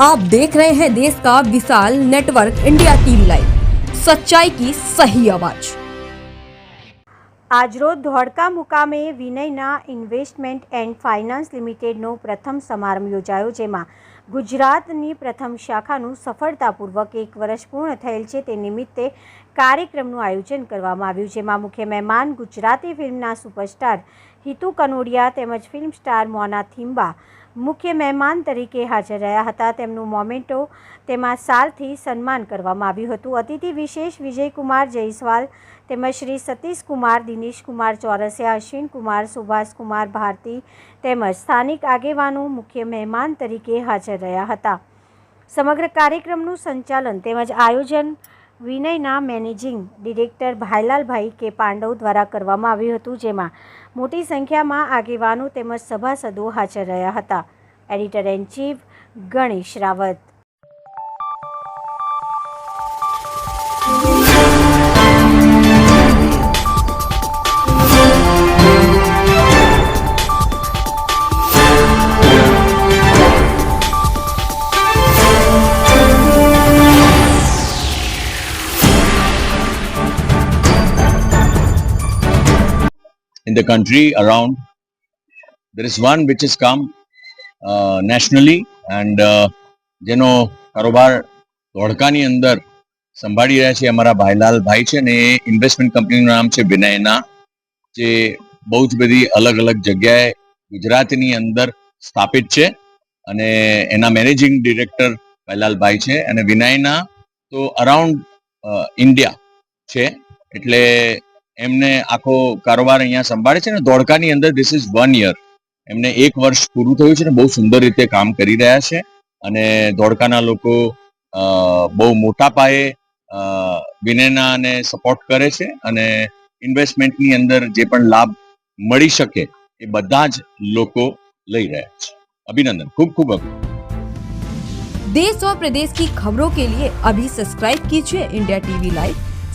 आप देख रहे हैं देश का विशाल नेटवर्क इंडिया टीवी लाइव सच्चाई की सही आवाज આજરોજ ધોળકા મુકામે વિનયના ઇન્વેસ્ટમેન્ટ એન્ડ ફાઇનાન્સ લિમિટેડનો પ્રથમ સમારંભ યોજાયો જેમાં ગુજરાતની પ્રથમ શાખાનું સફળતાપૂર્વક એક વર્ષ પૂર્ણ થયેલ છે તે નિમિત્તે કાર્યક્રમનું આયોજન કરવામાં આવ્યું જેમાં મુખ્ય મહેમાન ગુજરાતી ફિલ્મના સુપરસ્ટાર હિતુ કનોડિયા તેમજ ફિલ્મ સ્ટાર મોના થિમ્બા મુખ્ય મહેમાન તરીકે હાજર રહ્યા હતા. તેમનું મોમેન્ટો તેમાં સાલથી સન્માન કરવામાં આવ્યું હતું. અતિથિ વિશેષ વિજયકુમાર જયસ્વાલ તેમજ શ્રી સતીશકુમાર, દિનેશકુમાર ચોરસિયા, અશ્વિનકુમાર, સુભાષકુમાર ભારતી તેમજ સ્થાનિક આગેવાનો મુખ્ય મહેમાન તરીકે હાજર રહ્યા હતા. સમગ્ર કાર્યક્રમનું સંચાલન તેમજ આયોજન વિનયના મેનેજિંગ ડિરેક્ટર ભાઈલાલભાઈ કે પાંડવ દ્વારા કરવામાં આવ્યું હતું, જેમાં મોટી સંખ્યામાં આગેવાનો તેમજ સભાસદો હાજર રહ્યા હતા. Editor in chief Ganesh Rawat. In the country around. There is one which has come uh, nationally and uh, જેનો કારોબાર ધોળકાની અંદર સંભાળી રહ્યા છે અમારા ભાઈલાલ ભાઈ છે ને એ ઇન્વેસ્ટમેન્ટ કંપનીનું નામ છે વિનયના જે બહુ જ બધી અલગ અલગ જગ્યાએ ગુજરાતની અંદર સ્થાપિત છે અને એના મેનેજિંગ ડિરેક્ટર ભાઈલાલભાઈ છે અને વિનયના તો અરાઉન્ડ ઇન્ડિયા છે એટલે એમને આખો કારોબાર અહીંયા સંભાળે છે ને ધોળકાની અંદર ધીસ ઇઝ વન યર એમને એક વર્ષ પૂરું થયું છે ને બહુ સુંદર રીતે કામ કરી રહ્યા છે અને ધોળકાના લોકો અ, બહુ મોટા પાયે અ, વિનયનાને સપોર્ટ કરે છે અને ઇન્વેસ્ટમેન્ટની અંદર જે પણ લાભ મળી શકે એ બધા જ લોકો લઈ રહ્યા છે અભિનંદન ખૂબ ખૂબ અભિનંદન देश और प्रदेश की खबरों के लिए अभी सब्सक्राइब कीजिए इंडिया टीवी लाइव